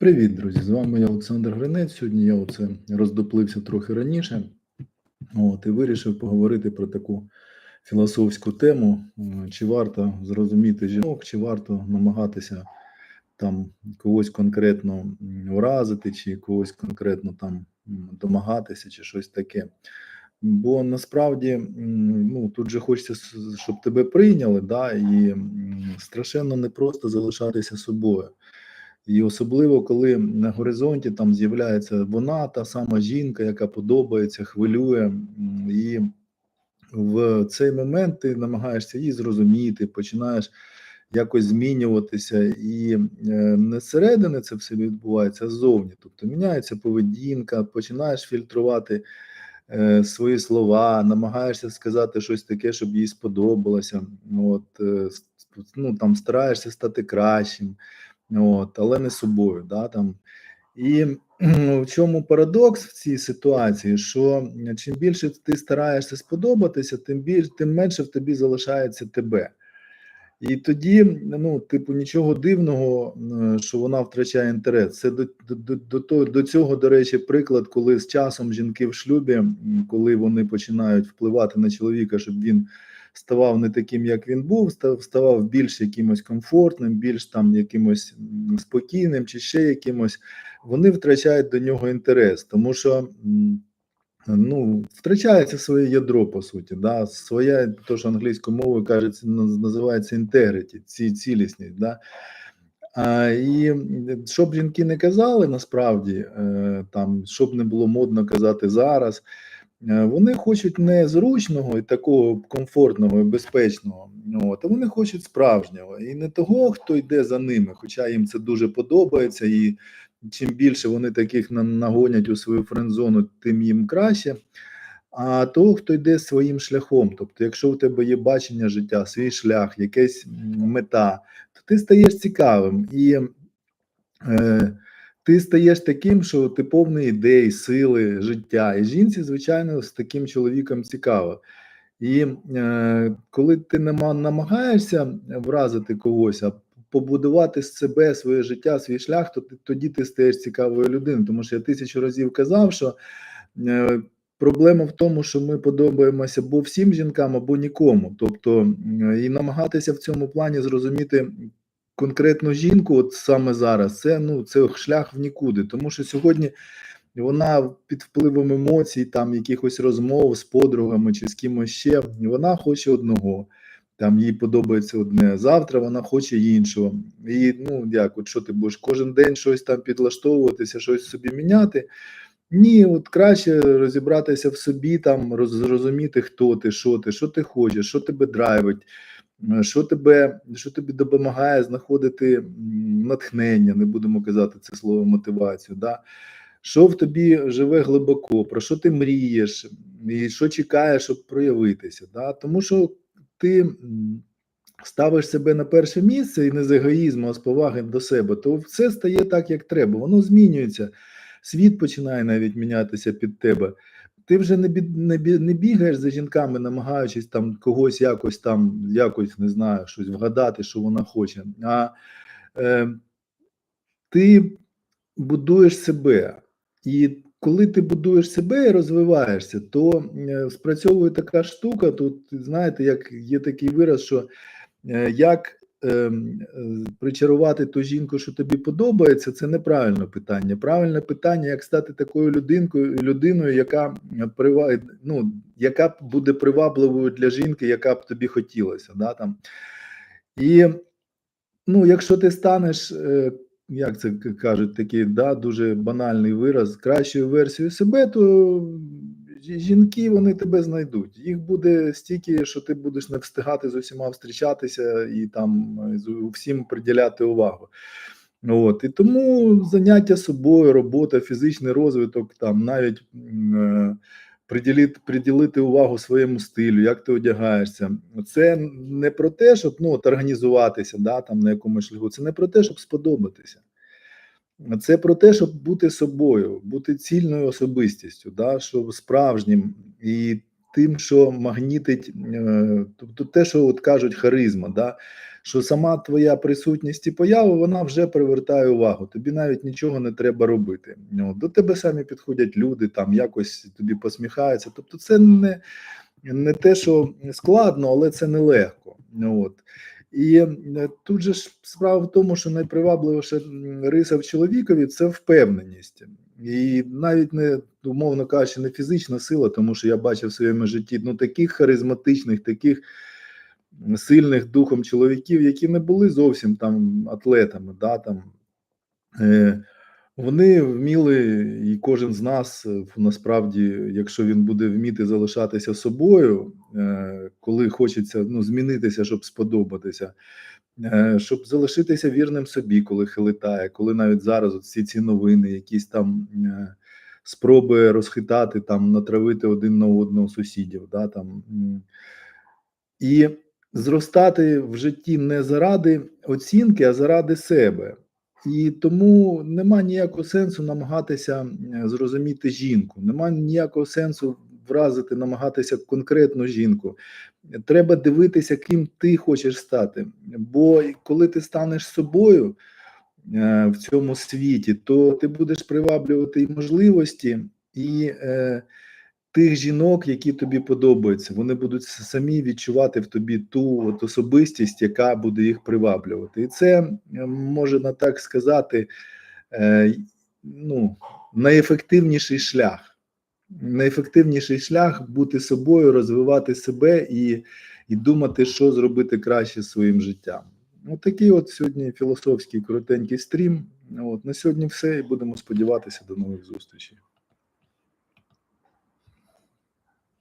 Привіт, друзі! З вами я Олександр Гринець. Сьогодні я оце роздоплився трохи раніше. От, і вирішив поговорити про таку філософську тему: е, чи варто зрозуміти жінок, чи варто намагатися там когось конкретно вразити, чи когось конкретно там домагатися, чи щось таке. Бо насправді ну, тут же хочеться, щоб тебе прийняли, да, і страшенно непросто залишатися собою. І особливо, коли на горизонті там з'являється вона, та сама жінка, яка подобається, хвилює, і в цей момент ти намагаєшся її зрозуміти, починаєш якось змінюватися, і е, не зсередини це все відбувається, а ззовні. Тобто міняється поведінка, починаєш фільтрувати е, свої слова, намагаєшся сказати щось таке, щоб їй сподобалося. От, е, ну, там стараєшся стати кращим. От, але не собою. Да, там. І в чому парадокс в цій ситуації, що чим більше ти стараєшся сподобатися, тим більш тим менше в тобі залишається тебе. І тоді, ну, типу, нічого дивного, е, що вона втрачає інтерес. Це до, до, до, до цього, до речі, приклад, коли з часом жінки в шлюбі, коли вони починають впливати на чоловіка, щоб він ставав не таким, як він був, став, ставав більш якимось комфортним, більш там якимось спокійним чи ще якимось, вони втрачають до нього інтерес, тому що. Ну, втрачається своє ядро, по суті, да, своя, то, що англійською мовою кажуть, наз- називається integrity, ці цілісність. Да. А, і м, що б жінки не казали, насправді, е, там, щоб не було модно казати зараз, вони хочуть не зручного і такого комфортного і безпечного, от, а вони хочуть справжнього. І не того, хто йде за ними, хоча їм це дуже подобається, і чим більше вони таких нагонять у свою френдзону, тим їм краще. А того, хто йде своїм шляхом. Тобто, якщо у тебе є бачення життя, свій шлях, якась мета, то ти стаєш цікавим і е, ти стаєш таким, що ти повний ідей, сили, життя. І жінці, звичайно, з таким чоловіком цікаво. І е, коли ти нама- намагаєшся вразити когось, а побудувати з себе своє життя, свій шлях, то тоді ти стаєш цікавою людиною. Тому що я тисячу разів казав, що е, проблема в тому, що ми подобаємося або всім жінкам, або нікому. Тобто, м, і намагатися в цьому плані зрозуміти конкретну жінку, от саме зараз, це ну це шлях в нікуди. Тому що сьогодні вона під впливом емоцій, там якихось розмов з подругами чи з кимось ще, вона хоче одного. Там їй подобається одне. Завтра вона хоче іншого. І ну як, от що ти будеш кожен день щось там підлаштовуватися, щось собі міняти. Ні, от краще розібратися в собі, там роз- зрозуміти, хто ти, що ти, що ти хочеш, що тебе драйвить, що тебе, що тобі допомагає знаходити натхнення, не будемо казати це слово мотивацію. Да? Що в тобі живе глибоко, про що ти мрієш, і що чекаєш, щоб проявитися. Да? Тому що ти ставиш себе на перше місце і не з егоїзму, а з поваги до себе, то все стає так, як треба. Воно змінюється. Світ починає навіть мінятися під тебе. Ти вже не не, не бігаєш за жінками, намагаючись там когось якось там, якось не знаю, щось вгадати, що вона хоче. А е, ти будуєш себе. І коли ти будуєш себе і розвиваєшся, то е, спрацьовує така штука. Тут знаєте, як є такий вираз, що е, як причарувати ту жінку, що тобі подобається, це неправильне питання. Правильне питання, як стати такою людинкою, людиною, яка е, ну, яка буде привабливою для жінки, яка б тобі хотілося. Да, там. І Ну, якщо ти станеш, е, як це кажуть, такий да, дуже банальний вираз, кращою версією себе, то жінки вони тебе знайдуть. Їх буде стільки, що ти будеш не встигати з усіма зустрічатися і там е, всім приділяти увагу. От і тому заняття собою, робота, фізичний розвиток, там навіть е, приділити, приділити увагу своєму стилю, як ти одягаєшся. Це не про те, щоб ну, от, організуватися да, там, на якомусь шляху. Це не про те, щоб сподобатися. Це про те, щоб бути собою, бути цільною особистістю, да, що справжнім і тим, що магнітить, е, тобто те, що от кажуть харизма, да, що сама твоя присутність і поява вона вже привертає увагу. Тобі навіть нічого не треба робити. Ну, До тебе самі підходять люди, там якось тобі посміхаються. Тобто, це не, не те, що складно, але це нелегко. Ну, От. І тут же ж справа в тому, що найпривабливіша риса в чоловікові це впевненість. І навіть не, умовно кажучи, не фізична сила, тому що я бачив в своєму житті ну, таких харизматичних, таких сильних духом чоловіків, які не були зовсім там атлетами. Да, там, е, вони вміли, і кожен з нас е, насправді, якщо він буде вміти залишатися собою, е, коли хочеться ну, змінитися, щоб сподобатися, е, щоб залишитися вірним собі, коли хилитає, коли навіть зараз всі ці новини, якісь там спроби розхитати, там натравити один на одного сусідів. Да, там, і зростати в житті не заради оцінки, а заради себе. І тому нема ніякого сенсу намагатися зрозуміти жінку, нема ніякого сенсу вразити, намагатися конкретну жінку. Треба дивитися, ким ти хочеш стати. Бо коли ти станеш собою е, в цьому світі, то ти будеш приваблювати і можливості, і е, тих жінок, які тобі подобаються. Вони будуть самі відчувати в тобі ту от особистість, яка буде їх приваблювати. І це можна так сказати, е, ну, найефективніший шлях. Найефективніший шлях бути собою, розвивати себе і, і думати, що зробити краще своїм життям. От такий от сьогодні філософський коротенький стрім. От на сьогодні все, і будемо сподіватися до нових зустрічей.